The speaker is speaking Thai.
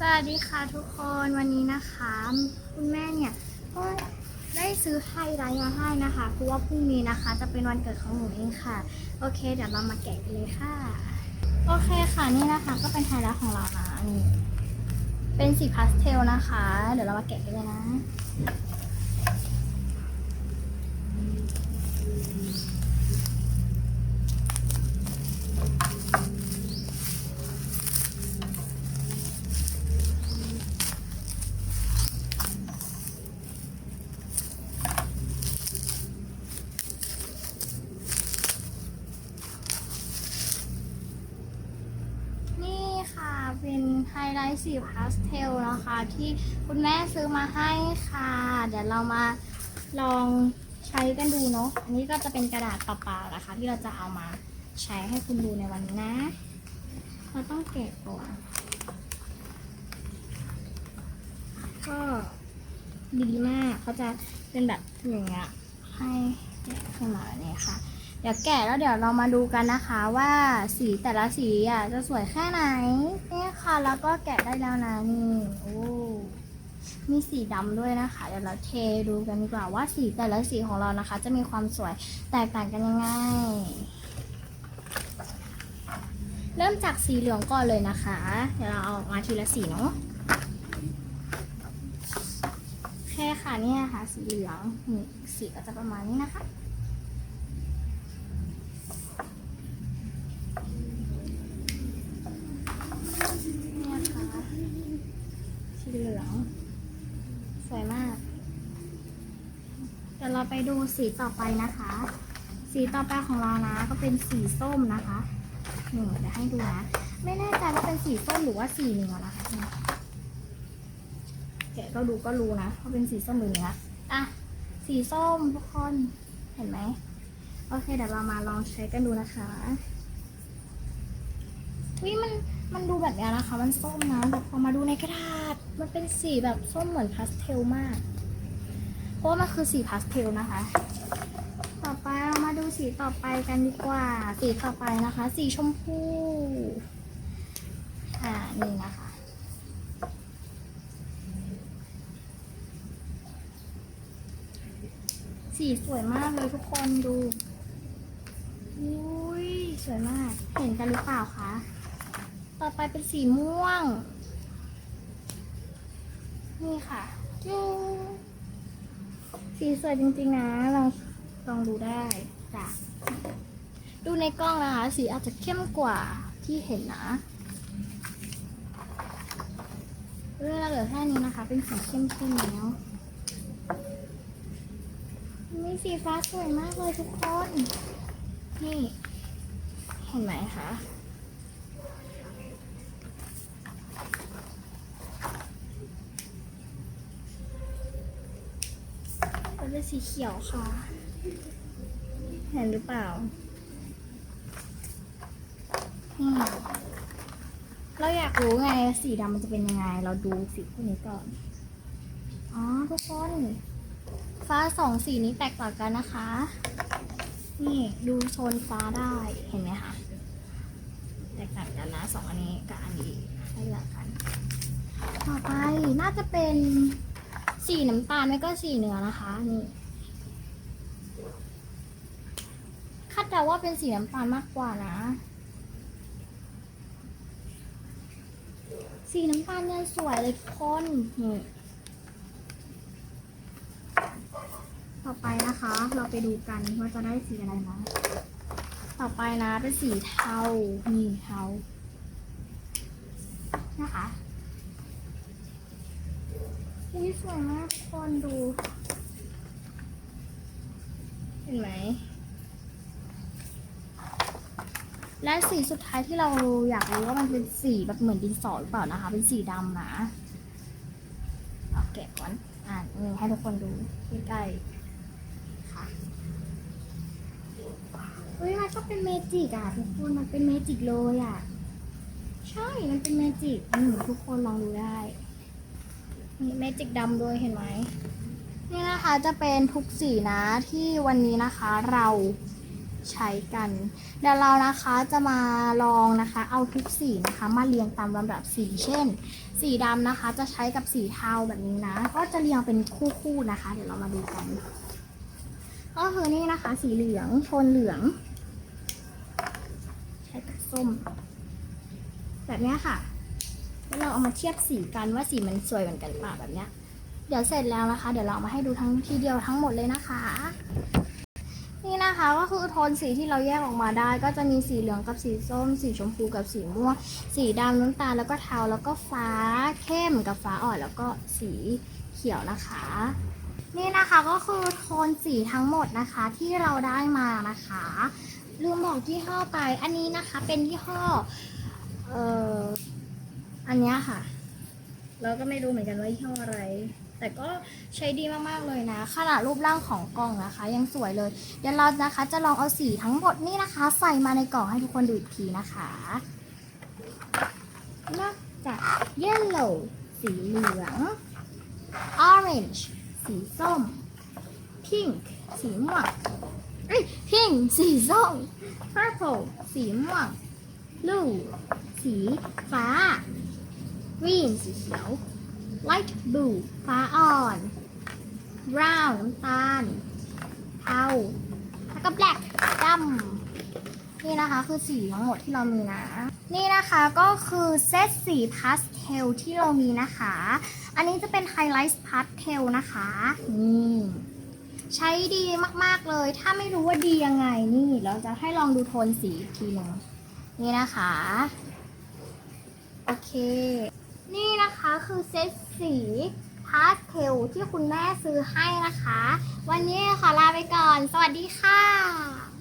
สวัสดีค่ะทุกคนวันนี้นะคะ คุณแม่เนี่ยก็ได้ซื้อไฮไลท์มาให้นะคะเพราะว่าพรุ่งนี้นะคะ จะเป็นวันเกิดของหนูเองค่ะ โอเค เดี๋ยวเรามาแกะกันเลยค่ะ โอเคค่ะนี่นะคะ ก็เป็นไฮไลท์ของเรานะนี่เป็นสีพาสเทลนะคะ เดี๋ยวเรามาแกะกันเลยนะ นี่ค่ะเป็นไฮไลท์ สีพาสเทลนะคะ ที่คุณแม่ซื้อมาให้ค่ะ เดี๋ยวเรามาลองใช้กันดูเนาะ อันนี้ก็จะเป็นกระดาษเปล่าๆนะคะ ที่เราจะเอามาใช้ให้คุณดูในวันนี้นะ เราต้องแกะก่อนก็ดีมากเขาจะเป็นแบบอย่างเงี้ยให้แกะขึ้นมาเนี่ยค่ะ เดี๋ยวแกะแล้วเดี๋ยวเรามาดูกันนะคะว่าสีแต่ละสีอะจะสวยแค่ไหนเนี่ยค่ะแล้วก็แกะได้แล้วนะนี่โอ้มีสีดำด้วยนะคะ เดี๋ยวเราเทดูกันดีกว่าว่าสีแต่ละสีของเรานะคะ จะมีความสวยแตกต่างกันยังไงเริ่มจากสีเหลืองก่อนเลยนะคะ เดี๋ยวเราเอามาทีละสีเนาะแค่ค่ะเนี่ยค่ะ สีเหลืองนี่สีก็จะประมาณนี้นะคะ เนี่ยค่ะสีเหลือง สวยมาก เดี๋ยวเรา ไปดูสีต่อไปนะคะ สีต่อไปของเรานะก็เป็นสีส้มนะคะนี่เดี๋ยวให้ดูนะ ไม่แน่ใจว่าเป็นสีส้มหรือว่าสีเนื้อนะคะแกะก็ดูก็รู้นะว่าเป็นสีส้มหรือเนื้ออะสีส้มทุกคนเห็นไหมโอเคเดี๋ยวเรามาลองใช้กันดูนะคะวิมันมันดูแบบเนี้ยนะคะ มันส้มนะแต่พอมาดูในกระดาษ มันเป็นสีแบบส้มเหมือนพาสเทลมาก เพราะมันคือสีพาสเทลนะคะ ต่อไปเรามาดูสีต่อไปกันดีกว่า สีต่อไปนะคะ สีชมพูอ่านี่นะคะ สีสวยมากเลยทุกคนดูอุ้ยสวยมาก เห็นกันหรือเปล่าคะ ต่อไปเป็นสีม่วง นี่ค่ะจิ้ สีสวยจริงๆนะลองลองดูได้จ้ะดูในกล้องนะคะ สีอาจจะเข้มกว่าที่เห็นนะเรื่องเหลือแค่นี้นะคะ เป็นสีเข้มๆแล้วมีสีฟ้าสวยมากเลยทุกคน นี่ เห็นไหมคะ เป็นสีเขียวค่ะ เห็นหรือเปล่านี่เราอยากรู้ไงสีดำมันจะเป็นยังไง เราดูสีพวกนี้ก่อน อ๋อทุกคน ฟ้าสองสีนี้แตกต่างกันนะคะ นี่ดูโซนฟ้าได้เห็นไหมคะ แตกต่างกันนะสองอันนี้กับอันนี้ให้เลือกกัน ต่อไปน่าจะเป็น สีน้ำตาลไม่ก็สีเนื้อนะคะนี่คาดเดาว่าเป็นสีน้ำตาลมากกว่านะ สีน้ำตาลยังสวยเลยทุกคนนี่ต่อไปนะคะ เราไปดูกันว่าจะได้สีอะไรนะต่อไปนะเป็นสีเทานี่เทานะคะ อุ้ยสวยมากทุกคนดู เห็นไหม และสีสุดท้ายที่เราอยากรู้ว่ามันเป็นสีแบบเหมือนดินสอหรือเปล่านะคะ เป็นสีดำนะเอาแกะก่อน อ่านให้ทุกคนดูใกล้ๆค่ะเฮ้ยมันก็เป็นเมจิกอะทุกคนมันเป็นเมจิกเลยอะ ใช่ มันเป็นเมจิกอืมทุกคนลองดูได้ มีเมจิกดำด้วยเห็นไหมนี่นะคะจะเป็นทุกสีนะที่วันนี้นะคะเราใช้กัน เดี๋ยวเรานะคะจะมาลองนะคะ เอาทุกสีนะคะ มาเรียงตามลำดับสีเช่น สีดำนะคะจะใช้กับสีเทาแบบนี้นะ ก็จะเรียงเป็นคู่ๆนะคะ เดี๋ยวเรามาดูกัน ก็คือนี่นะคะ สีเหลืองโทนเหลือง ใช้กับส้ม แบบนี้ค่ะ แล้วเราเอามาเทียบสีกันว่าสีมันสวยเหมือนกันเปล่าแบบเนี้ย เดี๋ยวเสร็จแล้วนะคะ เดี๋ยวเราเอามาให้ดูทั้งทีเดียวทั้งหมดเลยนะคะ นี่นะคะก็คือโทนสีที่เราแยกออกมาได้ ก็จะมีสีเหลืองกับสีส้ม สีชมพูกับสีม่วง สีดำน้ำตาลแล้วก็เทาแล้วก็ฟ้าเข้มกับฟ้าอ่อนแล้วก็สีเขียวนะคะนี่นะคะก็คือโทนสีทั้งหมดนะคะที่เราได้มานะคะ ลืมบอกยี่ห้อไปอันนี้นะคะเป็นยี่ห้อเอ่อ อันนี้ค่ะ เราก็ไม่รู้เหมือนกันว่ายี่ห้ออะไร แต่ก็ใช้ดีมากๆเลยนะ ขนาดรูปร่างของกล่องนะคะ ยังสวยเลยเดี๋ยวเรานะคะ จะลองเอาสีทั้งหมดนี่นะคะ ใส่มาในกล่องให้ทุกคนดูอีกทีนะคะนอกจาก yellow สีเหลือง orange สีส้ม pink สีม่วงเอ้ย pink สีส้ม purple สีม่วง blue สีฟ้า green สีเขียว light blue ฟ้าอ่อน brown น้ำตาล เทา แล้วก็ black ดำ นี่นะคะคือสีทั้งหมดที่เรามีนะ นี่นะคะก็คือเซตสีพาสเทลที่เรามีนะคะ อันนี้จะเป็นไฮไลท์พาสเทลนะคะ นี่ใช้ดีมากๆเลย ถ้าไม่รู้ว่าดียังไงนี่ เราจะให้ลองดูโทนสีอีกทีหนึ่งนี่นะคะ โอเค นะคะคือเซตสีพาสเทลที่คุณแม่ซื้อให้นะคะ วันนี้ขอลาไปก่อน สวัสดีค่ะ